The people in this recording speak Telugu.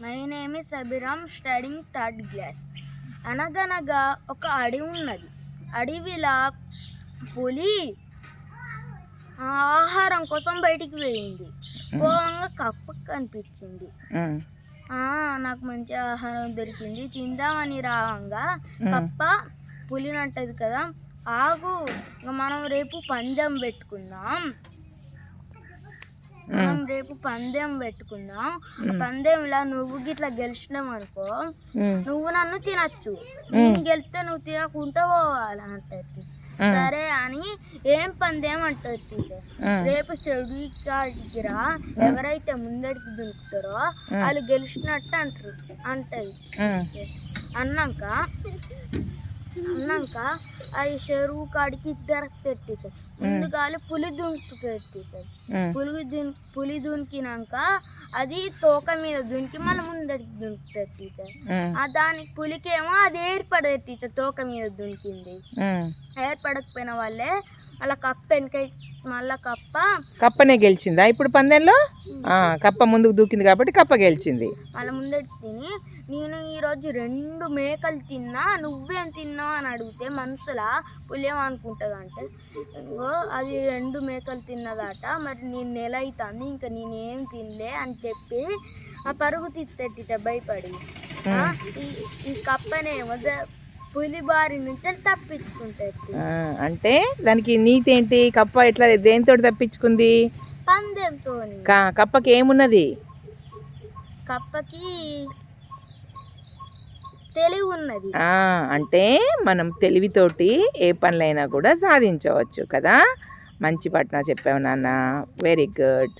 My name is Abhiram studying third class అనగనగా ఒక అడవి ఉన్నది. అడవిలా పులి ఆహారం కోసం బయటికి వెళ్ళింది. పోవంగా కప్ప కనిపించింది. నాకు మంచి ఆహారం దొరికింది. తిందామని రావంగా కప్ప పులిని అంటది కదా. ఆగు మనం రేపు పందెం పెట్టుకుందాం. మనం రేపు పందెం పెట్టుకుందాం. పందెంలా నువ్వు గిట్లా గెలిచినాం అనుకో నువ్వు నన్ను తినచ్చు. నేను గెలిస్తే నువ్వు తినకుండా పోవాలి అంటారు టీచర్ సరే అని ఏం పందెం అంటారు టీచర్? రేపు చెడు దగ్గర ఎవరైతే ముందడికి దునుకుతారో వాళ్ళు గెలిచినట్టు అంటారు. అంటది అన్నాక అన్నాక అది చెరువు కాడికి ఇద్దరు టీచర్ ముందుగాలి పులి దునుకుతుంది టీచర్ పులి దున్ పులి దునికినాక అది తోక మీద దునికి మళ్ళీ ముందడికి దునుకుతుంది టీచర్ దానికి పులికేమో అది ఏర్పడదు టీచర్ తోక మీద దునికింది. ఏర్పడకపోయిన వాళ్ళే మళ్ళీ కప్ప వెనక మళ్ళీ కప్ప. కప్పనే గెలిచిందా? ఇప్పుడు పందెంలో? కప్ప ముందుకు దూకింది కాబట్టి కప్ప గెలిచింది. మళ్ళీ ముందడి తిని నేను ఈరోజు రెండు మేకలు తిన్నా నువ్వేం తిన్నావు అని అడిగితే మనుషుల పులేమనుకుంటుంది అంటే ఇంకో అది రెండు మేకలు తిన్నదట మరి నేను నెల అవుతుంది ఇంకా నేనేం తినలే అని చెప్పి ఆ పరుగు తిత్తట్టి భయపడి ఈ ఈ కప్పనేమో ద- పులి బారి నుంచి తప్పించుకుంటుంది. అంటే దానికి నీతి ఏంటి? కప్ప ఎట్లా దేనితో తప్పించుకుంది? పందెంతో కప్పకి ఏమున్నది? కప్పకి తెలివి ఉన్నది అంటే మనం తెలివితోటి ఏ పనులైనా కూడా సాధించవచ్చు కదా? మంచి పట్న చెప్పావు నాన్న. Very good